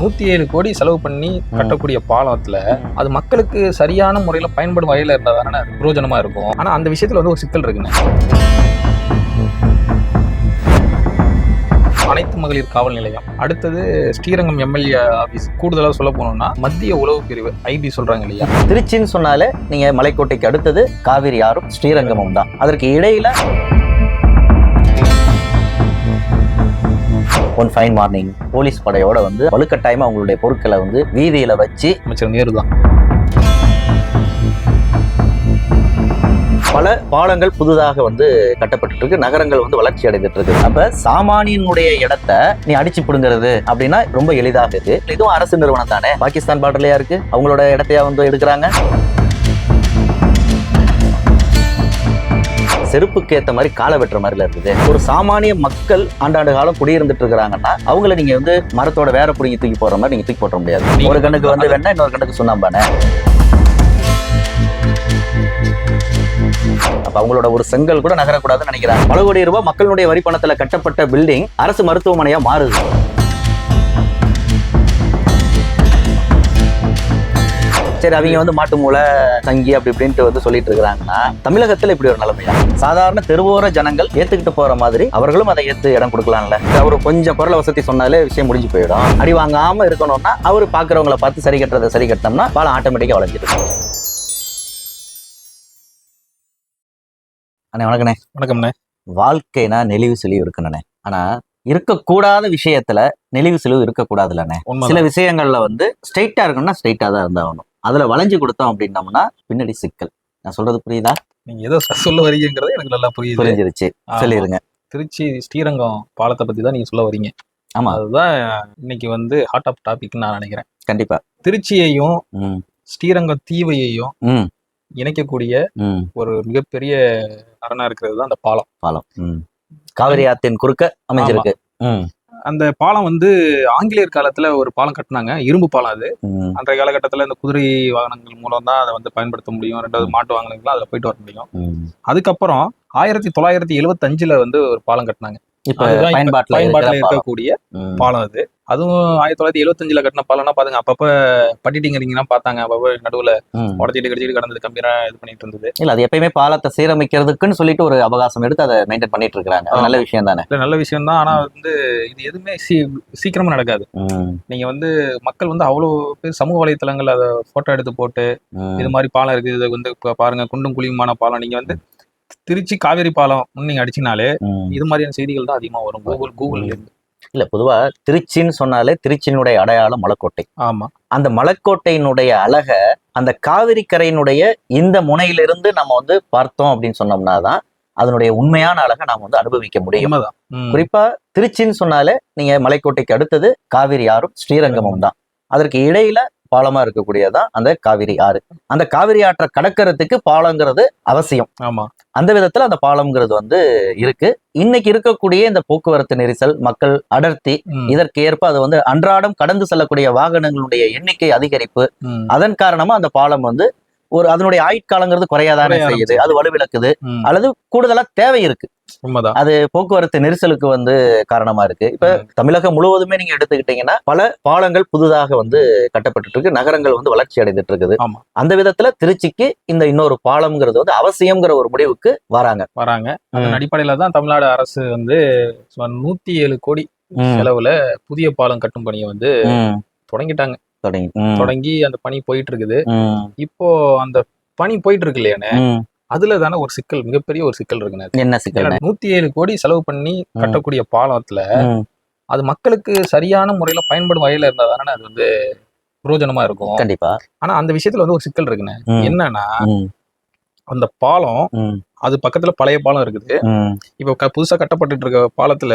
நூத்தி ஏழு கோடி செலவு பண்ணி கட்டக்கூடிய பாலத்துல அது மக்களுக்கு சரியான முறையில பயன்படும் வகையில இருந்தா தானே பிரயோஜனமா இருக்கும். ஆனா அந்த விஷயத்துல வந்து ஒரு சிக்கல் இருக்குண்ணே அனைத்து மகளிர் காவல் நிலையம். அடுத்தது ஸ்ரீரங்கம் எம்எல்ஏ ஆபீஸ். கூடுதலா சொல்ல போனோம்னா மத்திய உளவு பிரிவு ஐபி சொல்றாங்க இல்லையா? திருச்சின்னு சொன்னாலே நீங்க மலைக்கோட்டைக்கு அடுத்தது காவிரி ஆறும் ஸ்ரீரங்கமும் தான். அதற்கு இடையில ஒன் ஃபைன் மார்னிங் போலீஸ் படையோட வந்து வலுக்கட்டாயமா அவங்களுடைய பொருட்களை வந்து வீதியில வச்சு அமைச்சர் நேரு தான் பல பாலங்கள் புதிதாக வந்து கட்டப்பட்டு இருக்கு நகரங்கள் வந்து வளர்ச்சி அடைந்துட்டு இருக்கு அப்ப சாமானியனுடைய இடத்த நீ அடிச்சு பிடுங்கிறது அப்படின்னா ரொம்ப எளிதாக இருக்கு. இதுவும் அரசு நிறுவனம் தானே? பாகிஸ்தான் பார்டர்லயா இருக்கு? அவங்களோட இடத்தையா வந்து எடுக்கிறாங்க? செருப்புக்கு ஏத்த மாதிரி காலை வெட்டுற மாதிரில இருக்குது. ஒரு சாமானிய மக்கள் ஆண்டாண்டு காலம் குடியிருந்துட்டு இருக்கிறாங்கன்னா அவங்கள நீங்க வந்து மரத்தோட வேற புடிங்கி தூக்கி போடுற மாதிரி நீங்க தூக்கி போட முடியாது. ஒரு கண்ணுக்கு வந்து வேணா இன்னொரு கண்ணுக்கு சுண்ணாம்பானே அப்ப அவங்களோட ஒரு செங்கல் கூட நகரக்கூடாதுன்னு நினைக்கிறாங்க. பல கோடி ரூபாய் மக்களுடைய வரி பணத்துல கட்டப்பட்ட பில்டிங் அரசு மருத்துவமனையா மாறுது. சரி அவங்க வந்து மாட்டு மூளை தங்கி அப்படி இப்படின்ட்டு வந்து சொல்லிட்டு இருக்கிறாங்கன்னா தமிழகத்துல இப்படி ஒரு நிலைமையா? சாதாரண தெருவோர ஜனங்கள் ஏத்துக்கிட்டு போற மாதிரி அவர்களும் அதை ஏத்து இடம் கொடுக்கலாம்ல. அவர் கொஞ்சம் பொருளை வசதி சொன்னாலே விஷயம் முடிஞ்சு போயிடும். அடி வாங்காம இருக்கணும்னா அவர் பாக்குறவங்கள பார்த்து சரி கட்டுறதை சரி கட்டினோம்னா பாலம் ஆட்டோமேட்டிக்கா வளைஞ்சிடும். அண்ணே வணக்கண்ணே. வணக்கம்ண்ணே. வாழ்க்கைனா நெளிவு செலிவு இருக்கணுண்ணே ஆனா இருக்கக்கூடாத விஷயத்துல நெளிவு செலிவு இருக்கக்கூடாதுல்லண்ணே. சில விஷயங்கள்ல வந்து ஸ்ட்ரைட்டா இருக்கணும்னா ஸ்ட்ரைட்டா தான் இருந்தாகணும். அதுல வளைஞ்சு கொடுத்தோம் அப்படின்னம்னா பின்னாடி சிக்கல். நான் சொல்றது புரியுதா? நீங்க ஏதோ சொல்ல வரீங்கிறது எனக்கு நல்லா புரியுது. புரிஞ்சிருச்சு. ஆமா. சொல்லிருங்க. திருச்சி ஸ்ரீரங்கம் பாலத்தை பத்தி தான் நீங்க சொல்ல வரீங்க. ஆமா. அதுதான் இன்னைக்கு வந்து ஹாட் ஆஃப் டாபிக் நான் நினைக்கிறேன். கண்டிப்பா. திருச்சியையும் ஸ்ரீரங்கம் தீவையையும் ம். இணைக்கக்கூடிய ஒரு மிகப்பெரிய அரணா இருக்கிறது தான் அந்த பாலம். பாலம். ம். காவிரி ஆத்தின் குறுக்க அமைஞ்சிருக்கு. ம். அந்த பாலம் வந்து ஆங்கிலேயர் காலத்துல ஒரு பாலம் கட்டினாங்க இரும்பு பாலம் அது அன்றைய காலகட்டத்துல இந்த குதிரை வாகனங்கள் மூலம் தான் அதை வந்து பயன்படுத்த முடியும் ரெண்டாவது மாட்டு வாகனங்கள்லாம் அதில் போயிட்டு வர முடியும். அதுக்கப்புறம் ஆயிரத்தி தொள்ளாயிரத்தி எழுபத்தஞ்சுல வந்து ஒரு பாலம் கட்டினாங்க இப்ப பயன்பாட்டுல. இருக்கக்கூடிய. பாலம் அது அதுவும் ஆயிரத்தி தொள்ளாயிரத்தி எழுபத்தஞ்சுல கட்டின பாலம்னா பாருங்க அப்பப்ப பட்டிட்டிங்கிறீங்கன்னா பார்த்தாங்க. அப்பப்ப நடுவுல. உடச்சிட்டு கடிச்சிட்டு கடந்தது கம்பீரா இது பண்ணிட்டு இருந்தது. இல்ல அது எப்பயுமே பாலத்தை சீரமைக்கிறதுக்குன்னு சொல்லிட்டு ஒரு அவகாசம் எடுத்து அதை மெயின்டைன் பண்ணிட்டு இருக்காங்க அது நல்ல விஷயம் தானே? இல்ல நல்ல விஷயம் தான். ஆனா வந்து இது எதுவுமே சீக்கிரமா நடக்காது. நீங்க வந்து மக்கள் வந்து அவ்வளவு பேர் சமூக வலைத்தளங்கள் அதை போட்டோ எடுத்து போட்டு. இது மாதிரி பாலம் இருக்கு இது வந்து பாருங்க குண்டும் குழியுமான பாலம். நீங்க வந்து திருச்சி காவேரி பாலம் நீங்க அடிச்சினாலே. இது மாதிரியான செய்திகள் தான் அதிகமா வரும். கூகுள் கூகுள் இருந்து. இல்ல பொதுவா திருச்சின்னு சொன்னாலே திருச்சியினுடைய அடையாளம் மலைக்கோட்டை. ஆமா. அந்த மலைக்கோட்டையினுடைய அழக அந்த காவிரி கரையினுடைய இந்த முனையிலிருந்து நம்ம வந்து பார்த்தோம் அப்படின்னு சொன்னோம்னா தான் அதனுடைய உண்மையான அழகை நாம வந்து அனுபவிக்க முடியும். குறிப்பா திருச்சின்னு சொன்னாலே நீங்க மலைக்கோட்டைக்கு அடுத்தது காவிரி ஆறும் ஸ்ரீரங்கமும் தான். அதற்கு இடையில பாலமா இருக்கக்கூடியதான் அந்த காவிரி ஆறு. அந்த காவிரி ஆற்றை கடக்கிறதுக்கு பாலங்கிறது அவசியம். ஆமா. அந்த விதத்துல அந்த பாலம்ங்கிறது வந்து இருக்கு இன்னைக்கு இருக்கக்கூடிய இந்த போக்குவரத்து நெரிசல் மக்கள் அடர்த்தி. இதற்கு ஏற்ப அது வந்து அன்றாடம் கடந்து செல்லக்கூடிய வாகனங்களுடைய எண்ணிக்கை அதிகரிப்பு. அதன் காரணமா அந்த பாலம் வந்து ஒரு அதனுடைய ஆயுட்காலங்கிறது குறையாதானே குறைய செய்யுது அது வலுவிழக்குது. அல்லது கூடுதலா தேவை இருக்கு அது போக்குவரத்து நெரிசலுக்கு வந்து காரணமா இருக்கு இப்ப. தமிழகம் முழுவதுமே நீங்க எடுத்துக்கிட்டீங்கன்னா பல பாலங்கள் புதிதாக வந்து கட்டப்பட்டு இருக்கு நகரங்கள் வந்து வளர்ச்சி அடைந்துட்டு இருக்குது. அந்த விதத்துல திருச்சிக்கு இந்த இன்னொரு பாலம்ங்கிறது வந்து அவசியம்ங்கிற ஒரு முடிவுக்கு வராங்க வராங்க அதன். அடிப்படையில தான் தமிழ்நாடு அரசு வந்து சுமார் நூத்தி ஏழு கோடி. செலவுல புதிய பாலம் கட்டும் பணியை வந்து. தொடங்கிட்டாங்க தொடங்கி. தொடங்கி அந்த பணி போயிட்டு இருக்குது. இப்போ அந்த பணி போயிட்டு இருக்கு இல்லையானே. அதுல தானே ஒரு சிக்கல் மிகப்பெரிய ஒரு சிக்கல் இருக்குண்ணே என்ன சிக்கல் நூத்தி ஏழு கோடி செலவு பண்ணி கட்டக்கூடிய பாலத்துல. அது மக்களுக்கு சரியான முறையில பயன்படும் வகையில இருந்தா தானே அது வந்து பிரயோஜனமா இருக்கும் கண்டிப்பா ஆனா அந்த விஷயத்துல வந்து ஒரு சிக்கல் இருக்குண்ணே. என்னன்னா. அந்த பாலம். அது பக்கத்துல பழைய பாலம் இருக்குது. இப்போ புதுசா கட்டப்பட்டு இருக்க பாலத்துல.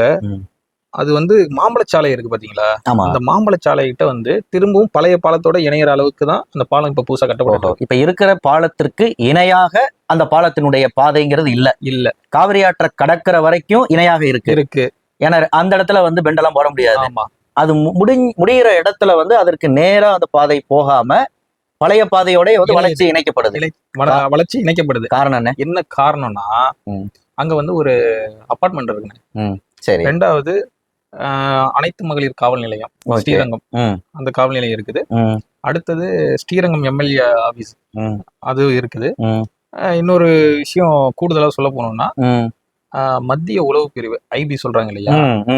அது வந்து மாம்பழச்சாலை இருக்கு பாத்தீங்களா? அந்த மாம்பழச்சாலை கிட்ட வந்து திரும்பவும் பழைய பாலத்தோட இணையற அளவுக்கு தான் அந்த பாலம் இப்ப புதுசா கட்டப்பட்டு ஓஹோ. இப்ப இருக்கிற பாலத்திற்கு இணையாக அந்த பாலத்தினுடைய பாதைங்கிறது இல்ல. இல்ல. காவிரி ஆற்றை கடக்கிற வரைக்கும் இணையாக இருக்கு. இருக்கு. ஏன்னா அந்த இடத்துல வந்து பெண்டெல்லாம் போட முடியாது. அது முடி முடியிற இடத்துல வந்து அதற்கு நேரா அந்த பாதை போகாம பழைய பாதையோட வந்து. வளர்ச்சி இணைக்கப்படுது. இணை- வள- வளர்ச்சி இணைக்கப்படுது. காரணம் என்ன? என்ன காரணம்னா. அங்க வந்து ஒரு அபார்ட்மெண்ட் இருக்குங்க. சரி. ரெண்டாவது அனைத்து மகளிர் காவல் நிலையம். ஸ்ரீரங்கம். அந்த காவல் நிலையம் இருக்குது. அடுத்தது ஸ்ரீரங்கம் எம்எல்ஏ ஆபீஸ். அது இருக்குது. இன்னொரு விஷயம் கூடுதலா சொல்ல போனோம்னா மத்திய உளவு பிரிவு ஐபி சொல்றாங்க இல்லையா.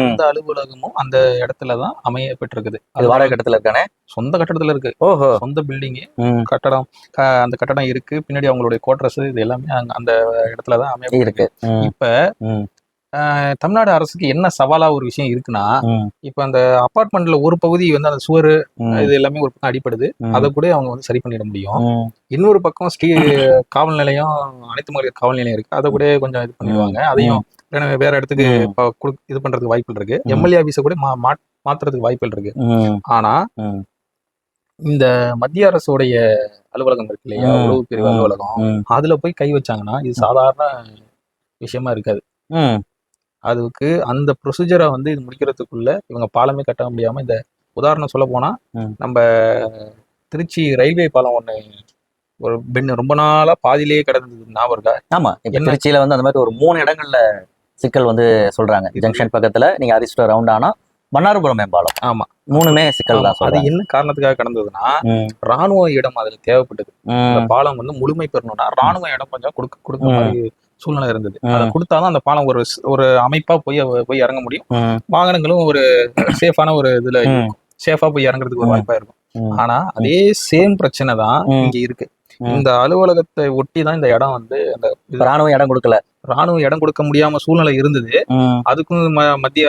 அந்த அலுவலகமும் அந்த இடத்துல தான் அமைய பெற்றிருக்குது. அது வாடகை கட்டத்துல இருக்கானே? சொந்த கட்டடத்துல இருக்கு. ஓஹோ. சொந்த பில்டிங் ம். கட்டடம் அந்த கட்டடம் இருக்கு. பின்னாடி அவங்களுடைய கோட்ரஸ் இது எல்லாமே அந்த இடத்துல தான் அமைய இருக்கு. இப்ப தமிழ்நாடு அரசுக்கு என்ன சவாலா ஒரு விஷயம் இருக்குன்னா இப்ப அந்த அபார்ட்மெண்ட்ல ஒரு பகுதி வந்து அந்த சுவர் இது எல்லாமே ஒரு பக்கம் அடிப்படுது ம், அதை கூட அவங்க வந்து சரி பண்ணிட முடியும். இன்னொரு பக்கம் ஸ்ரீ காவல் நிலையம் அனைத்து மகளிர் காவல் நிலையம் இருக்கு. அதை கூட கொஞ்சம் இது பண்ணிடுவாங்க. அதையும் வேற- இடத்துக்கு இது பண்றதுக்கு வாய்ப்புகள் இருக்கு. எம்எல்ஏ ஆபீஸ கூட மாத்துறதுக்கு வாய்ப்புகள் இருக்கு. ஆனா இந்த மத்திய அரசுடைய அலுவலகம் இருக்கு இல்லையா. உளவு பிரிவு. அலுவலகம். அதுல போய் கை வச்சாங்கன்னா இது சாதாரண விஷயமா இருக்காது. அதுக்கு அந்த ப்ரொசீஜரை வந்து இது முடிக்கிறதுக்குள்ள இவங்க பாலமே கட்ட முடியாம இந்த உதாரணம் சொல்ல போனா. நம்ம திருச்சி ரயில்வே பாலம் ஒண்ணு ஒரு பெண் ரொம்ப நாளா பாதியிலேயே கிடந்தது ஞாபகம் இருக்கா? ஆமா. இப்ப? திருச்சியில வந்து அந்த மாதிரி ஒரு மூணு இடங்கள்ல சிக்கல் வந்து சொல்றாங்க. ஜங்ஷன் பக்கத்துல நீங்க அரிஸ்டோ ரவுண்ட் ஆனா மன்னார்புரம் மேம்பாலம் ஆமா. மூணுமே சிக்கல் தான் அது என்ன காரணத்துக்காக கடந்ததுன்னா ராணுவ இடம் அதுல தேவைப்பட்டது. பாலம் வந்து முழுமை பெறணும்னா ராணுவ இடம் கொஞ்சம் கொடுக்க கொடுக்க. மாதிரி சூழ்நிலை இருந்தது. அதை கொடுத்தாதான் அந்த பாலம் ஒரு ஒரு அமைப்பா போய் போய் இறங்க முடியும். வாகனங்களும் ஒரு சேஃபான ஒரு இதுல சேஃபா போய் இறங்குறதுக்கு ஒரு. வாய்ப்பா இருக்கும். ஆனா அதே சேம் பிரச்சனை தான். இங்க இருக்கு. இந்த அலுவலகத்தை ஒட்டி தான் இந்த இடம் வந்து அந்த ராணுவம் இடம் கொடுக்கல. ராணுவ இடம் கொடுக்க முடியாம சூழ்நிலை இருந்தது. அதுக்கும் மத்திய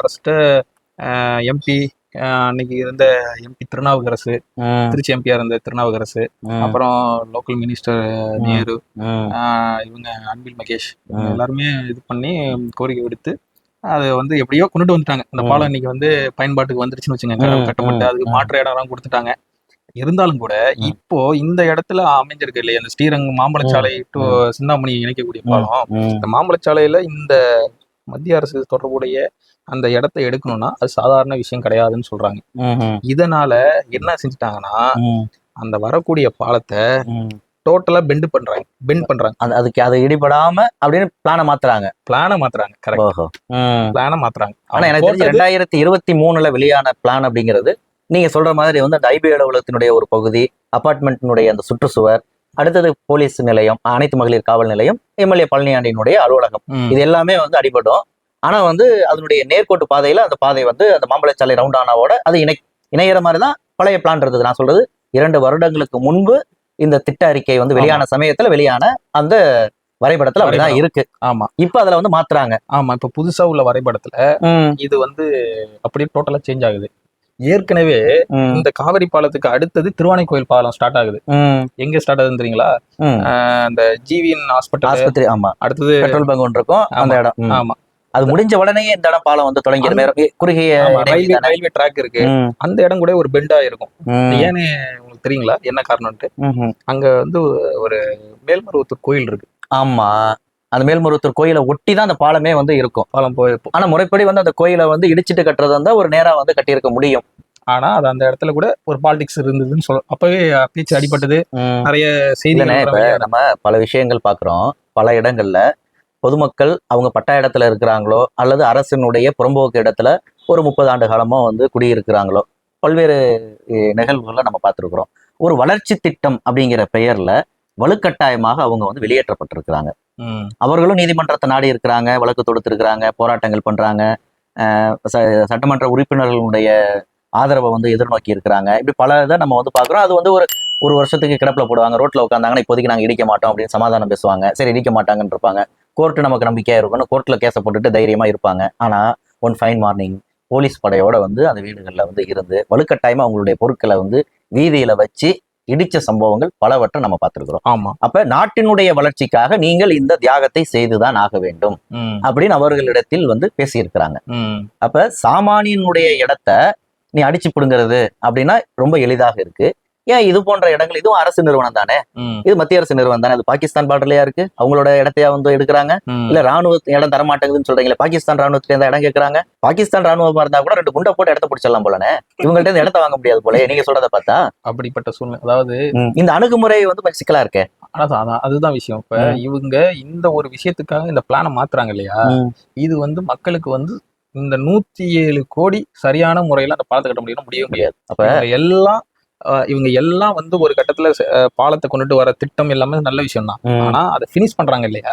அரசுட்ட எம்பி அன்னைக்கு இருந்த எம்பி திருநாவுக்கரசு திருச்சி எம்பியா இருந்த திருநாவுக்கரசு அப்புறம் லோக்கல் மினிஸ்டர் நேரு இவங்க அன்பில் மகேஷ். எல்லாருமே இது பண்ணி கோரிக்கை விடுத்து அதை வந்து எப்படியோ கொண்டுட்டு வந்துட்டாங்க. இந்த. பாலம் இன்னைக்கு வந்து பயன்பாட்டுக்கு வந்துருச்சுன்னு வச்சுங்க கட்டப்பட்டு அதுக்கு. மாற்று இடம்லாம் கொடுத்துட்டாங்க. இருந்தாலும் கூட. இப்போ இந்த இடத்துல அமைஞ்சிருக்கு இல்லையா? இந்த ஸ்ரீரங்கம் மாம்பழச்சாலை டு சிந்தாமணி இணைக்கக்கூடிய பாலம். இந்த மாம்பழச்சாலையில இந்த மத்திய அரசு தொடர்புடைய அந்த இடத்தை எடுக்கணும்னா அது சாதாரண விஷயம் கிடையாதுன்னு சொல்றாங்க. இதனால என்ன செஞ்சுட்டாங்கன்னா அந்த வரக்கூடிய பாலத்தை. டோட்டலா பெண்ட் பண்றாங்க பெண்ட் பண்றாங்க. அது அதுக்கு அது இடிபடாம அப்படின்னு பிளான மாத்துறாங்க. பிளான மாத்துறாங்க கரெக்ட். பிளான மாத்துறாங்க. ஆனா எனக்கு தெரிஞ்சு ரெண்டாயிரத்தி இருபத்தி மூணுல வெளியான பிளான் அப்படிங்கிறது நீங்க சொல்ற மாதிரி வந்து அந்த ஐபி அலுவலகத்தினுடைய ஒரு பகுதி அபார்ட்மெண்ட்டினுடைய அந்த சுற்றுச்சுவர் அடுத்தது போலீஸ் நிலையம் அனைத்து மகளிர் காவல் நிலையம் எம்எல்ஏ பழனியாண்டியினுடைய அலுவலகம். இது எல்லாமே வந்து அடிபடும் ஆனா வந்து அதனுடைய நேர்கோட்டு பாதையில அந்த பாதை வந்து அந்த மாம்பழச்சாலை ரவுண்டானாவோட அது இணை இணையிற மாதிரி தான் பழைய பிளான் இருந்தது. நான் சொல்றது இரண்டு வருடங்களுக்கு முன்பு இந்த திட்ட அறிக்கை வந்து வெளியான சமயத்துல வெளியான அந்த வரைபடத்துல அப்படிதான். இருக்கு. ஆமா. இப்ப அதுல வந்து மாத்துறாங்க. ஆமா இப்ப புதுசா உள்ள வரைபடத்துல இது வந்து அப்படியே டோட்டலா சேஞ்ச் ஆகுது. ஏற்கனவே இந்த காவிரி பாலத்துக்கு அடுத்தது திருவானைக்கோயில் பாலம் ஸ்டார்ட் ஆகுது. எங்க ஸ்டார்ட் ஆகுதுன்னு தெரியுங்களா? அந்த ஜிவிஎன் ஹாஸ்பிட்டல் ஆஸ்பத்திரி ஆமா. அடுத்தது பெட்ரோல் பங்க் ஒன்று இருக்கும் அந்த. இடம். ஆமா. அது முடிஞ்ச உடனே இந்த இடம் பாலம் வந்து தொடங்கி குறுகிய ரயில்வே. ரயில்வே ட்ராக் இருக்கு. அந்த இடம் கூட ஒரு பெண்டா இருக்கும் ஏன்னு உங்களுக்கு தெரியுங்களா? என்ன காரணம்ட்டு. அங்க வந்து ஒரு மேல்மருவத்தூர் கோயில் இருக்கு. ஆமா. அந்த மேல்மருவத்தூர் கோயிலை ஒட்டி தான் அந்த பாலமே வந்து இருக்கும். பாலம் போய் ஆனா முறைப்படி வந்து அந்த கோயிலை வந்து இடிச்சிட்டு கட்டுறது இருந்தா ஒரு நேரா வந்து கட்டியிருக்க முடியும். ஆனா அது அந்த இடத்துல கூட ஒரு பாலிடிக்ஸ் இருந்ததுன்னு சொல்ல அப்பவே பேச்சு அடிபட்டது. நிறைய செய்திகள் நம்ம பல விஷயங்கள் பாக்குறோம். பல இடங்கள்ல பொதுமக்கள் அவங்க பட்டா இடத்துல இருக்கிறாங்களோ அல்லது அரசினுடைய புறம்போக்கு இடத்துல ஒரு முப்பது ஆண்டு காலமா வந்து குடியிருக்கிறாங்களோ பல்வேறு நிகழ்வுகளை நம்ம பார்த்துருக்குறோம். ஒரு வளர்ச்சி திட்டம் அப்படிங்கிற பெயர்ல வலுக்கட்டாயமாக அவங்க வந்து வெளியேற்றப்பட்டிருக்கிறாங்க. அவர்களும் நீதிமன்றத்தை நாடி இருக்கிறாங்க வழக்கு தொடுத்திருக்கிறாங்க போராட்டங்கள் பண்றாங்க. ச- சட்டமன்ற உறுப்பினர்களுடைய ஆதரவை வந்து எதிர்நோக்கி இருக்கிறாங்க. இப்படி பல இதை நம்ம வந்து பார்க்குறோம். அது வந்து ஒரு ஒரு வருஷத்துக்கு கிடப்பில் போடுவாங்க. ரோட்டில் உட்காந்தாங்கன்னா இப்போதைக்கு நாங்கள் இடிக்க மாட்டோம் அப்படின்னு சமாதானம் பேசுவாங்க. சரி இடிக்க மாட்டாங்கன்னு இருப்பாங்க. கோர்ட்டு நமக்கு நம்பிக்கையாக இருக்கும்னு கோர்ட்டில் கேஸை போட்டுட்டு தைரியமாக இருப்பாங்க. ஆனால் ஒன் ஃபைன் மார்னிங் போலீஸ் படையோட வந்து அந்த வீடுகளில் வந்து இருந்து வலுக்கட்டாயமாக அவங்களுடைய பொருட்களை வந்து வீதியில் வச்சு இடிச்ச சம்பவங்கள் பலவற்றை நம்ம பார்த்துருக்குறோம். ஆமா. அப்ப நாட்டினுடைய வளர்ச்சிக்காக நீங்கள் இந்த தியாகத்தை செய்துதான் ஆக வேண்டும் அப்படின்னு அவர்களிடத்தில் வந்து பேசியிருக்கிறாங்க. அப்ப சாமானியனுடைய இடத்த நீ அடிச்சு பிடுங்கிறது அப்படின்னா ரொம்ப எளிதாக இருக்கு. ஏன் இது போன்ற இடங்கள்? இதுவும் அரசு நிறுவனம் தானே? இது மத்திய அரசு நிறுவனம் தானே? அது பாகிஸ்தான் பார்டர்லயா இருக்கு? அவங்களோட இடத்தையா வந்து எடுக்கிறாங்க. இல்ல ராணுவ இடம் தரமாட்டேங்குதுன்னு சொல்றீங்களே பாகிஸ்தான் ராணுவத்துல இருந்தா இடம் கேட்கறாங்க பாகிஸ்தான் ராணுவமா இருந்தா கூட ரெண்டு குண்டை போட்டு இடத்த பிடிச்சிடலாம் போலனே இவங்கள்ட்ட இருந்து இடத்த வாங்க முடியாது போல நீங்க சொல்றத பார்த்தா. அப்படிப்பட்ட சூழ்நிலை. அதாவது இந்த அணுகுமுறை வந்து கொஞ்சம் சிக்கலா இருக்கே. அதான் அதுதான் விஷயம். இப்ப. இவங்க இந்த ஒரு விஷயத்துக்காக இந்த பிளானை மாத்துறாங்க இல்லையா? இது வந்து மக்களுக்கு வந்து இந்த நூத்தி ஏழு கோடி சரியான முறையில அந்த பாலத்தை கட்ட முடியும் முடியவே முடியாது. அப்ப எல்லாம் இவங்க எல்லாம் வந்து ஒரு கட்டத்துல பாலத்தை கொண்டுட்டு வர திட்டம் எல்லாமே நல்ல விஷயம் தான் ஆனா அதை ஃபினிஷ் பண்றாங்க இல்லையா?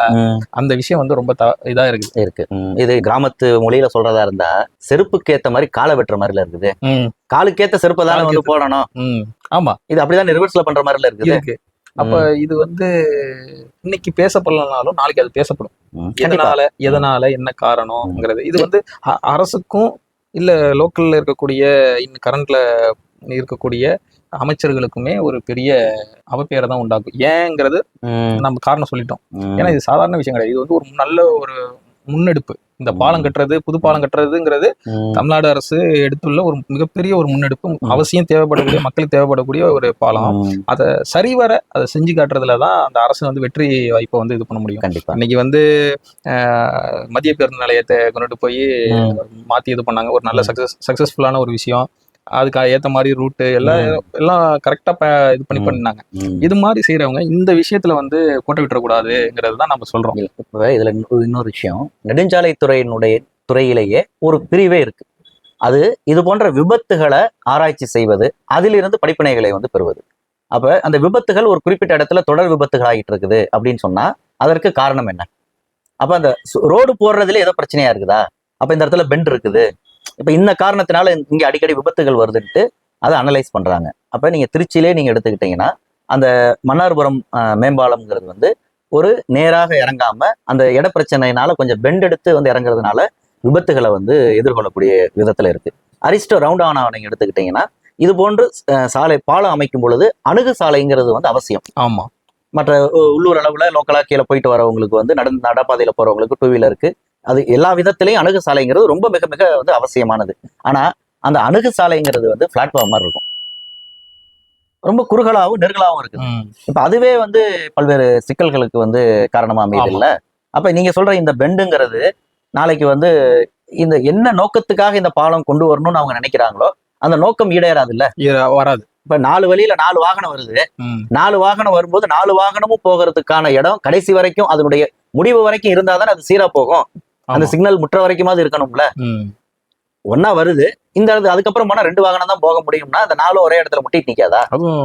அந்த விஷயம் வந்து ரொம்ப இதா இருக்கு. ம். இது கிராமத்து மொழியில சொல்றதா இருந்தா செருப்புக்கு ஏத்த மாதிரி காலை வெட்டுற மாதிரில இருக்குது. காலுக்கேத்த செருப்பை தானே வந்து போடணும். ஆமா. இது அப்படிதான் ரிவர்ஸ்ல பண்ற மாதிரில இருக்குது. இருக்கு. அப்ப இது வந்து இன்னைக்கு பேசப்படலனாலும் நாளைக்கு அது பேசப்படும். எதனால எதனால என்ன காரணம்ங்கிறது. இது வந்து அரசுக்கும் இல்ல லோக்கல்ல இருக்கக்கூடிய இன் கரண்ட்ல இருக்கக்கூடிய அமைச்சர்களுக்குமே ஒரு பெரிய அவப்பேரை தான் உண்டாக்கும். ஏங்கிறது நம்ம காரணம் சொல்லிட்டோம். ஏன்னா இது சாதாரண விஷயம் கிடையாது. இது வந்து ஒரு நல்ல ஒரு முன்னெடுப்பு. இந்த பாலம் கட்டுறது புது பாலம் கட்டுறதுங்கிறது தமிழ்நாடு அரசு எடுத்துள்ள ஒரு மிகப்பெரிய ஒரு முன்னெடுப்பு. அவசியம் தேவைப்படக்கூடிய மக்களுக்கு தேவைப்படக்கூடிய ஒரு பாலம். அதை சரிவர அதை செஞ்சு காட்டுறதுல தான் அந்த அரசு வந்து வெற்றி வாய்ப்பை வந்து இது பண்ண முடியும். கண்டிப்பா. இன்னைக்கு வந்து அஹ், மத்திய பேருந்து நிலையத்தை கொண்டுட்டு போய் மாத்தி இது பண்ணாங்க. ஒரு நல்ல சக்சஸ் சக்சஸ்ஃபுல்லான ஒரு விஷயம். அதுக்கு ஏத்த மாதிரி ரூட்டு எல்லாம் எல்லாம் கரெக்டா இது பண்ணி. பண்ணாங்க. இது மாதிரி செய்யறவங்க இந்த விஷயத்துல வந்து கோட்டை விட்டுறக்கூடாதுங்கிறது தான் நம்ம சொல்றோம். இல்ல, இப்ப இதுல இன்னொரு இன்னொரு விஷயம். நெடுஞ்சாலைத்துறையினுடைய துறையிலேயே ஒரு பிரிவே இருக்கு. அது இது போன்ற விபத்துகளை ஆராய்ச்சி செய்வது அதிலிருந்து படிப்பினைகளை வந்து பெறுவது. அப்ப அந்த விபத்துகள் ஒரு குறிப்பிட்ட இடத்துல தொடர் விபத்துகள் ஆகிட்டு இருக்குது அப்படின்னு சொன்னா அதற்கு காரணம் என்ன? அப்ப அந்த ரோடு போடுறதுல ஏதோ பிரச்சனையா இருக்குதா? அப்ப இந்த இடத்துல பெண்ட் இருக்குது. இப்ப இந்த காரணத்தினால இங்க அடிக்கடி விபத்துகள் வருதுன்ட்டு அதை அனலைஸ் பண்றாங்க. அப்ப நீங்க திருச்சியிலே நீங்க எடுத்துக்கிட்டீங்கன்னா அந்த மன்னார்புரம் மேம்பாலம்ங்கிறது வந்து ஒரு நேராக இறங்காம அந்த இட பிரச்சனையினால கொஞ்சம் பெண்ட் எடுத்து வந்து இறங்குறதுனால விபத்துகளை வந்து எதிர்கொள்ளக்கூடிய விதத்துல இருக்கு. அரிஸ்டோ ரவுண்ட் ஆனா நீங்க எடுத்துக்கிட்டீங்கன்னா இது போன்று சாலை பாலம் அமைக்கும் பொழுது அணுகு சாலைங்கிறது வந்து அவசியம். ஆமா. மற்ற உள்ளூர் அளவுல லோக்கலா கீழே போயிட்டு வரவங்களுக்கு வந்து நட நடப்பாதையில போறவங்களுக்கு டூ வீலருக்கு அது எல்லா விதத்திலையும் அணுகு சாலைங்கிறது ரொம்ப மிக மிக வந்து அவசியமானது. ஆனா அந்த அணுகு சாலைங்கிறது வந்து பிளாட்ஃபார்ம் மாதிரி இருக்கும். ரொம்ப குறுகலாவும் நெருகலாவும் இருக்குது. இப்ப அதுவே வந்து பல்வேறு சிக்கல்களுக்கு வந்து காரணமா அமையுது. இல்ல? அப்ப நீங்க சொல்ற இந்த பெண்டுங்கிறது நாளைக்கு வந்து இந்த என்ன நோக்கத்துக்காக இந்த பாலம் கொண்டு வரணும்னு அவங்க நினைக்கிறாங்களோ அந்த நோக்கம் ஈடேறாது இல்ல? வராது. இப்ப நாலு வழியில நாலு வாகனம் வருது. நாலு வாகனம் வரும்போது நாலு வாகனமும் போகிறதுக்கான இடம் கடைசி வரைக்கும் அதனுடைய முடிவு வரைக்கும் இருந்தா தானே அது சீரா போகும். அந்த. சிக்னல் முற்ற வரைக்குமாவது இருக்கணும்ல. ஒன்னா வருது. இந்த இடத்து அதுக்கப்புறம் போனா ரெண்டு வாகனம் தான் போக முடியும்னா அந்த நாலும் ஒரே இடத்துல முட்டிட்டு நிக்காதா? அதுவும்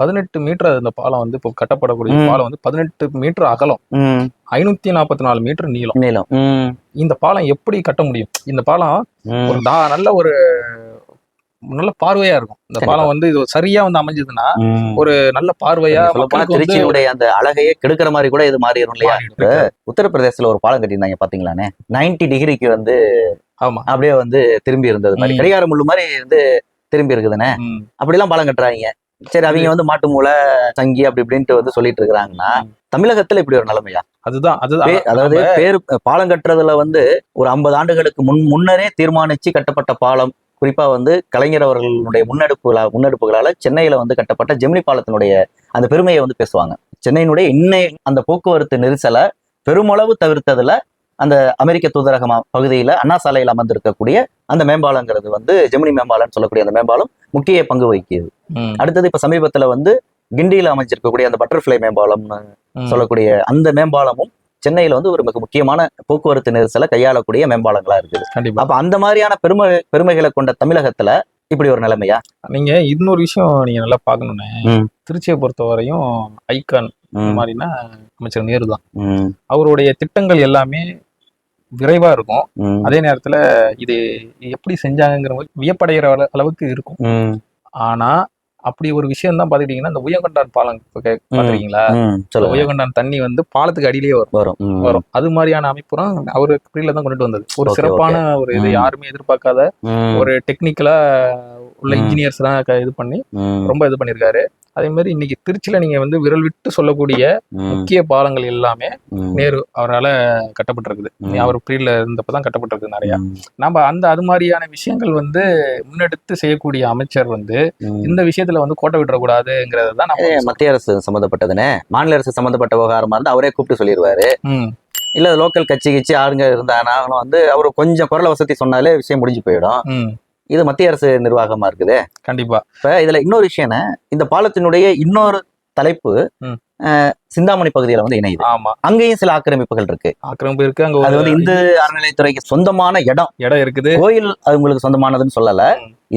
பதினெட்டு மீட்டர் அந்த பாலம் வந்து இப்போ கட்டப்படக்கூடிய. பாலம் வந்து பதினெட்டு மீட்டர் அகலம். ஐநூத்தி நாற்பத்தி நாலு மீட்டர் நீளம். நீளம். இந்த பாலம் எப்படி கட்ட முடியும்? இந்த பாலம். ஒரு நல்ல ஒரு நல்ல பார்வையா இருக்கும். இந்த. பாலம் வந்து இது சரியா வந்து அமைஞ்சதுன்னா. ஒரு நல்ல பார்வையா திருச்சியினுடைய அந்த அழகையே கெடுக்கிற மாதிரி கூட இது மாறிடும் இல்லையா. உத்தரப்பிரதேசல ஒரு பாலம் கட்டியிருந்தாங்க பாத்தீங்களானே 90 டிகிரிக்கு வந்து ஆமா. அப்படியே வந்து திரும்பி இருந்தது மாதிரி. ம். கடிகார முள்ளு மாதிரி வந்து திரும்பி இருக்குதுண்ணே. ம். அப்படிலாம் பாலம் கட்டுறாங்க. சரி அவங்க வந்து மாட்டு மூளை சங்கி அப்படி இப்படின்ட்டு வந்து சொல்லிட்டு இருக்கிறாங்கன்னா தமிழகத்துல இப்படி ஒரு நிலைமையா? அதுதான் அதுதான். அதாவது பேர் பாலம் கட்டுறதுல வந்து ஒரு ஐம்பது ஆண்டுகளுக்கு முன் முன்னரே தீர்மானிச்சு கட்டப்பட்ட பாலம் குறிப்பா வந்து கலைஞர் அவர்களுடைய முன்னெடுப்புகளா முன்னெடுப்புகளால சென்னையில வந்து கட்டப்பட்ட ஜெமினி பாலத்தினுடைய அந்த பெருமையை வந்து பேசுவாங்க சென்னையினுடைய இன்னை அந்த போக்குவரத்து நெரிசலை பெருமளவு தவிர்த்ததுல அந்த அமெரிக்க தூதரகம் பகுதியில அண்ணா சாலையில் அமர்ந்திருக்கக்கூடிய அந்த மேம்பாலங்கிறது வந்து ஜெமினி மேம்பாலம்னு சொல்லக்கூடிய அந்த மேம்பாலம் முக்கிய பங்கு வகிக்குது. அடுத்தது இப்ப சமீபத்துல வந்து கிண்டியில அமைஞ்சிருக்கக்கூடிய அந்த பட்டர்ஃப்ளை மேம்பாலம்னு. சொல்லக்கூடிய அந்த மேம்பாலமும் சென்னையில வந்து ஒரு மிக முக்கியமான போக்குவரத்து நெரிசலை கையாளக்கூடிய மேம்பாலங்களா இருக்குது. அப்ப அந்த மாதிரியான பெருமை பெருமைகளை கொண்ட தமிழகத்துல இப்படி ஒரு நிலைமையா? நீங்க இன்னொரு விஷயம் நீங்க நல்லா பாக்கணும்னு. திருச்சியை பொறுத்த வரையும் ஐகான் இந்த ம், மாதிரினா அமைச்சர் நேரு தான். அவருடைய திட்டங்கள் எல்லாமே விரைவா இருக்கும். அதே நேரத்துல இது எப்படி செஞ்சாங்கிற வியப்படைகிற அள- அளவுக்கு இருக்கும். ஆனா அப்படி ஒரு விஷயம் தான் பாத்துக்கிட்டீங்கன்னா இந்த உயகொண்டான் பாலம் பாத்திருக்கீங்களா உயகொண்டான் தண்ணி வந்து பாலத்துக்கு அடியிலேயே வரும். வரும். வரும். அது மாதிரியான அமைப்புறம் அவரு கீழ தான் கொண்டுட்டு வந்தது. ஒரு சிறப்பான ஒரு இது. யாருமே எதிர்பார்க்காத ஒரு டெக்னிக்கலா உள்ள. இன்ஜினியர்ஸ் தான் இது பண்ணி ரொம்ப இது பண்ணியிருக்காரு. அதே மாதிரி இன்னைக்கு திருச்சியில நீங்க வந்து விரல் விட்டு சொல்லக்கூடிய முக்கிய பாலங்கள் எல்லாமே நேரு அவரால கட்டப்பட்டிருக்குது. அவர் பீரியட்ல இருந்தப்பதான் கட்டப்பட்டிருக்கு நிறைய. நம்ம அந்த அது மாதிரியான விஷயங்கள் வந்து முன்னெடுத்து செய்யக்கூடிய அமைச்சர் வந்து. இந்த விஷயத்துல வந்து கோட்டை விட்டுறக்கூடாதுங்கிறத தான் மத்திய அரசு சம்பந்தப்பட்டதுனே மாநில அரசு சம்பந்தப்பட்ட விவகாரமா இருந்தா அவரே கூப்பிட்டு சொல்லிடுவாரு இல்ல லோக்கல் கட்சி கிச்சி ஆளுங்க இருந்தாங்கன்னா வந்து அவரு கொஞ்சம் குரலை வசதி சொன்னாலே விஷயம் முடிஞ்சு போயிடும். இது மத்திய அரசு நிர்வாகமா இருக்குது. கண்டிப்பா. இப்ப இதுல இன்னொரு விஷயம் இந்த பாலத்தினுடைய இன்னொரு தலைப்பு. சிந்தாமணி பகுதியில வந்து இணையுது. ஆமா. அங்கேயும் சில ஆக்கிரமிப்புகள் இருக்கு. ஆக்கிரமிப்பு இருக்கு அங்க அது வந்து இந்து அறநிலையத்துறைக்கு சொந்தமான இடம். இடம் இருக்குது. கோயில் அது உங்களுக்கு சொந்தமானதுன்னு சொல்லல.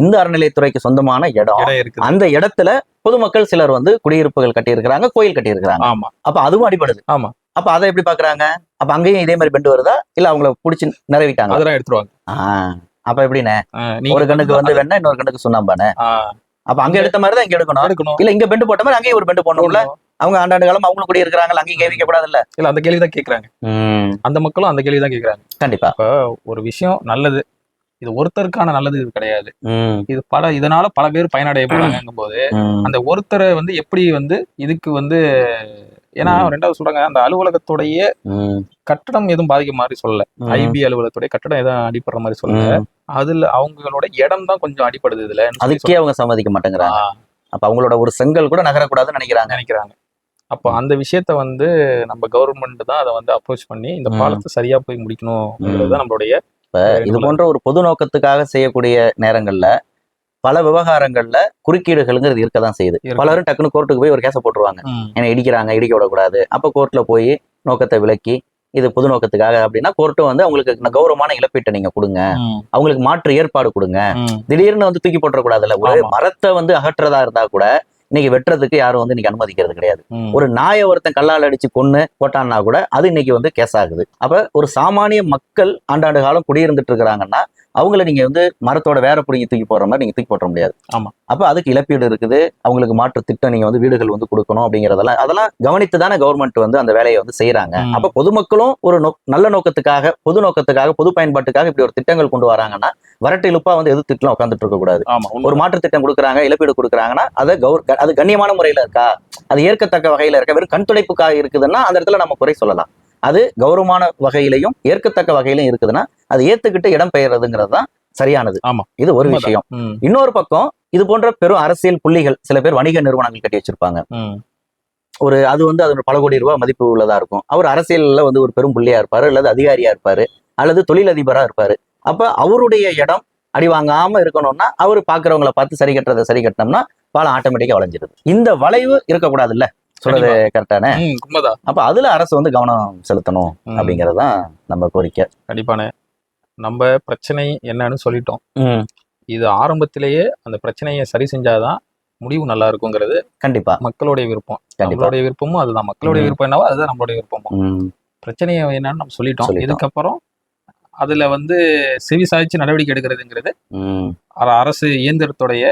இந்து அறநிலையத்துறைக்கு சொந்தமான இடம். அந்த இடத்துல பொதுமக்கள் சிலர் வந்து குடியிருப்புகள் கட்டியிருக்கிறாங்க கோயில் கட்டியிருக்கிறாங்க. ஆமா. அப்ப அதுவும் அடிபடுது. ஆமா. அப்ப அதை எப்படி பாக்குறாங்க? அப்ப அங்கேயும் இதே மாதிரி பெண்டு வருதா? இல்ல அவங்கள புடிச்சு நிறைவிட்டாங்க அதெல்லாம் எடுத்துருவாங்க. அப்ப எப்படின்னு? ஒரு கண்ணுக்கு வந்து வெண்ணெய் இன்னொரு கண்ணுக்கு சுண்ணாம்பானே அப்ப அங்க எடுத்த மாதிரி தான் இங்க எடுக்கணும். இல்ல இங்க பெண்டு போட்ட மாதிரி அங்கேயும் ஒரு பெண்டு போடணும்ல? போடணும். அவங்க ஆண்டாண்டு காலம் அவங்களும் குடி இருக்கிறாங்க அங்கேயும் கேவிக்க கூடாதுல்ல இல்ல அந்த கேள்வி தான் கேக்குறாங்க அந்த மக்களும் அந்த கேள்வி தான் கேக்குறாங்க. கண்டிப்பா. ஒரு விஷயம் நல்லது இது ஒருத்தருக்கான நல்லது இது கிடையாது. இது பல இதனால பல பேர் பயனடைய போறாங்கும் போது அந்த ஒருத்தரை வந்து எப்படி வந்து இதுக்கு வந்து ஏன்னா. ரெண்டாவது சொல்றாங்க அந்த அலுவலகத்துடைய கட்டடம் எதுவும் பாதிக்க மாதிரி சொல்லல. ஐபி அலுவலகத்துடைய கட்டடம் எதுவும் அடிப்படுற மாதிரி சொல்லல. அதுல அவங்களோட இடம் தான் கொஞ்சம் அடிப்படுது இதுல. அதுக்கே அவங்க சம்மதிக்க மாட்டேங்கிறாங்க. அப்ப அவங்களோட ஒரு செங்கல் கூட நகரக்கூடாதுன்னு நினைக்கிறாங்க. நினைக்கிறாங்க. அப்போ அந்த விஷயத்த வந்து நம்ம கவர்மெண்ட் தான் அதை வந்து அப்ரோச் பண்ணி இந்த. பாலத்தை சரியா போய் முடிக்கணும்ங்கிறது தான் நம்மளுடைய இது போன்ற ஒரு பொது நோக்கத்துக்காக செய்யக்கூடிய நேரங்கள்ல பல விவகாரங்கள்ல குறுக்கீடுகள்ங்கிறது இருக்க தான் செய்யுது. பலரும் டக்குன்னு கோர்ட்டுக்கு போய் ஒரு கேஸை போட்டுருவாங்க. ஏன்னா இடிக்கிறாங்க இடிக்க விடக்கூடாது. அப்ப கோர்ட்ல போய் நோக்கத்தை விளக்கி இது பொது நோக்கத்துக்காக அப்படின்னா கோர்ட்டும் வந்து அவங்களுக்கு கௌரவமான இழப்பீட்டை நீங்க கொடுங்க. அவங்களுக்கு மாற்று ஏற்பாடு கொடுங்க. திடீர்னு வந்து தூக்கி போட்டுறக்கூடாதுல்ல. ஒரு. மரத்தை வந்து அகற்றதா இருந்தா கூட இன்னைக்கு வெட்டுறதுக்கு யாரும் வந்து இன்னைக்கு அனுமதிக்கிறது கிடையாது. ஒரு நாயை ஒருத்தன் கல்லால் அடிச்சு கொன்னு போட்டான்னா கூட அது இன்னைக்கு வந்து கேஸ் ஆகுது அப்ப ஒரு சாமானிய மக்கள் ஆண்டாண்டு காலம் குடியிருந்துட்டு இருக்கிறாங்கன்னா அவங்கள நீங்க வந்து மரத்தோட வேற பிடிங்கி தூக்கி போடுற மாதிரி நீங்க தூக்கி போட முடியாது ஆமா. அப்ப அதுக்கு இழப்பீடு இருக்குது அவங்களுக்கு மாற்று திட்டம் நீங்க வந்து வீடுகள் வந்து கொடுக்கணும் அப்படிங்கறதெல்லாம் அதெல்லாம் கவனித்து தானே கவர்மெண்ட் வந்து அந்த வேலையை வந்து செய்யறாங்க. அப்ப பொதுமக்களும் ஒரு நல்ல நோக்கத்துக்காக பொது நோக்கத்துக்காக பொது பயன்பாட்டுக்காக இப்படி ஒரு திட்டங்கள் கொண்டு வராங்கன்னா வரட்டு இழுப்பா வந்து எது திட்டம் உட்காந்துட்டு இருக்க கூடாது. ஒரு மாற்று திட்டம் கொடுக்குறாங்க இழப்பீடு கொடுக்குறாங்கன்னா அதை கௌர் அது கண்ணியமான முறையில இருக்கா? அது ஏற்கத்தக்க வகையில இருக்கா? வெறும் கண் துடைப்புக்காக இருக்குதுன்னா அந்த இடத்துல நம்ம குறை சொல்லலாம். அது கௌரவமான வகையிலையும் ஏற்கத்தக்க வகையிலும் இருக்குதுன்னா அது ஏத்துக்கிட்டு இடம் பெயர்றதுங்கிறது தான் சரியானது. ஆமா. இது ஒரு. விஷயம். இன்னொரு பக்கம் இது போன்ற பெரும் அரசியல் புள்ளிகள் சில பேர் வணிக நிறுவனங்கள் கட்டி வச்சிருப்பாங்க. ஒரு அது வந்து அது ஒரு பல கோடி ரூபாய் மதிப்பு உள்ளதா இருக்கும். அவர் அரசியல்ல வந்து ஒரு பெரும் புள்ளியா இருப்பாரு அல்லது அதிகாரியா இருப்பாரு அல்லது தொழிலதிபரா இருப்பாரு. அப்ப அவருடைய இடம் அடி வாங்காம இருக்கணும்னா அவர் பாக்குறவங்கள பார்த்து சரி கட்டுறதை சரி கட்டினோம்னா பாலம் ஆட்டோமேட்டிக்கா வளைஞ்சிருது. இந்த வளைவு இருக்கக்கூடாதுல்ல? சொல்றது கரெக்டானே அப்ப அதுல அரசு வந்து கவனம் செலுத்தணும் ம். அப்படிங்கறது தான் நம்ம கோரிக்கை. கண்டிப்பானே. நம்ம பிரச்சனை என்னன்னு சொல்லிட்டோம். இது ஆரம்பத்திலேயே அந்த பிரச்சனையை சரி செஞ்சாதான் முடிவு நல்லா இருக்குங்கிறது கண்டிப்பா. மக்களுடைய விருப்பம். கண்டிப்பா. நம்மளுடைய விருப்பமும் அதுதான். மக்களுடைய. விருப்பம் என்னவோ அதுதான் நம்மளுடைய விருப்பமும். பிரச்சனையை என்னன்னு நம்ம சொல்லிட்டோம். இதுக்கப்புறம் அதுல வந்து செவி சாய்ச்சி நடவடிக்கை எடுக்கிறதுங்கிறது அரசு இயந்திரத்துடைய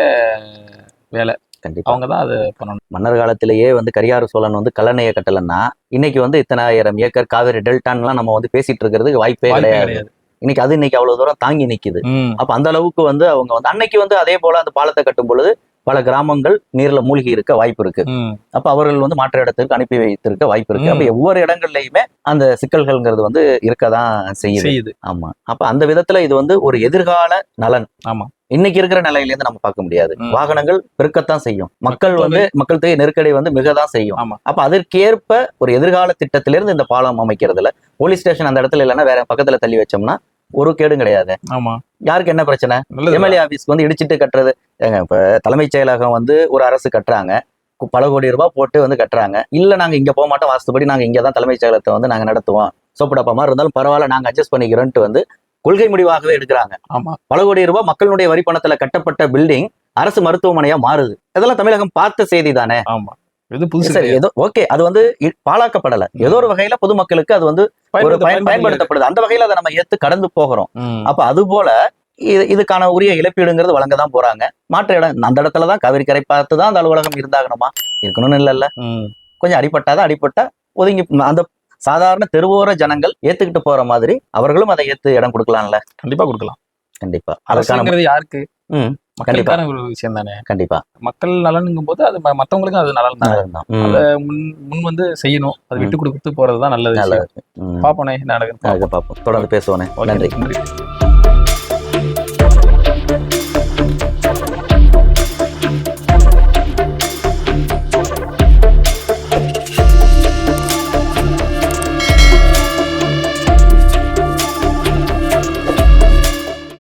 கண்டிப்பா. அவங்க தான் அது பண்ணணும். மன்னர் காலத்திலேயே வந்து கரியாறு சோழன் வந்து கல்லணையை கட்டலைன்னா இன்னைக்கு வந்து இத்தனாயிரம் ஏக்கர் காவிரி டெல்டான்லாம் நம்ம வந்து பேசிட்டு இருக்கிறதுக்கு வாய்ப்பே கிடையாது. இன்னைக்கு அது இன்னைக்கு அவ்வளவு தூரம் தாங்கி நிக்குது. அப்ப அந்த அளவுக்கு வந்து அவங்க வந்து அன்னைக்கு வந்து அதே போல அந்த பாலத்தை கட்டும் பொழுது பல கிராமங்கள் நீர்ல மூழ்கி இருக்க வாய்ப்பு இருக்கு. அப்ப அவர்கள் வந்து மாற்று இடத்திற்கு அனுப்பி வைத்திருக்க வாய்ப்பு இருக்கு. அப்ப ஒவ்வொரு இடங்கள்லயுமே அந்த சிக்கல்கள்ங்கிறது வந்து இருக்கதான் செய்யுது. ஆமா. அப்ப அந்த விதத்துல இது வந்து ஒரு எதிர்கால நலன். ஆமா. இன்னைக்கு இருக்கிற நிலையில இருந்து நம்ம பார்க்க முடியாது. வாகனங்கள் பெருக்கத்தான் செய்யும். மக்கள் வந்து மக்கள் தொகை நெருக்கடி வந்து மிகதான் செய்யும். அப்ப அதற்கேற்ப ஒரு எதிர்கால திட்டத்திலிருந்து இந்த பாலம் அமைக்கிறதுல போலீஸ் ஸ்டேஷன் அந்த இடத்துல இல்லைன்னா வேற பக்கத்துல தள்ளி வச்சோம்னா ஒரு கேடும் கிடையாது. ஆமா. யாருக்கு என்ன பிரச்சனை? எம்எல்ஏ ஆபீஸ்க்கு வந்து இடிச்சிட்டு கட்டுறது. இப்ப தலைமைச் செயலகம் வந்து ஒரு அரசு கட்டுறாங்க. பல கோடி ரூபாய் போட்டு வந்து கட்டுறாங்க. இல்ல நாங்க இங்க போக மாட்டோம். வாஸ்துபடி நாங்க இங்க தான் தலைமைச் செயலகத்தை வந்து நாங்க நடத்துவோம். சோப்புடப்பா மாதிரி இருந்தாலும் பரவாயில்ல நாங்க அட்ஜஸ்ட் பண்ணிக்கிறோன்ட்டு வந்து கொள்கை முடிவாகவே எடுக்கிறாங்க. ஆமா. பல கோடி ரூபாய் மக்களுடைய வரி பணத்துல கட்டப்பட்ட பில்டிங் அரசு மருத்துவமனையா மாறுது. இதெல்லாம் தமிழகம் பார்த்த செய்தி தானே? ஆமா. இது புதுசு சரி ஏதோ ஓகே அது வந்து பாழாக்கப்படல. ஏதோ ஒரு வகையில பொதுமக்களுக்கு அது வந்து ஒரு பயன்படுத்த- பயன் பயன்படுத்தப்படுது. அந்த வகையில அதை நம்ம ஏத்து கடந்து போகிறோம். அப்ப அது போல இது இதுக்கான உரிய இழப்பீடுங்கிறது வழங்க தான் போறாங்க. மாற்று இடம் அந்த இடத்துல தான் காவிரி கரை பார்த்து தான் அந்த அலுவலகம் இருந்தாகணுமா? இருக்கணும்னு இல்லைல்ல கொஞ்சம் அடிபட்டாதான் அடிபட்டா ஒதுங்கி அந்த சாதாரண தெருவோர ஜனங்கள் ஏத்துக்கிட்டு போற மாதிரி அவர்களும் அதை ஏத்து இடம் கொடுக்கலாம்ல? கண்டிப்பா கொடுக்கலாம். கண்டிப்பா. அதுக்கான யாருக்கு? மக்களுக்கான ஒரு விஷயம் தானே? கண்டிப்பா. மக்கள் நலனுங்கும் போது அது ம- மத்தவங்களுக்கும் அது நலன் தான். முன் முன் வந்து செய்யணும். அது விட்டு கொடுத்து போறதுதான் நல்லது. நல்லது. பாப்போனே அதுக்கு பார்ப்போம் தொடர்ந்து பேசுவோனே. நன்றி.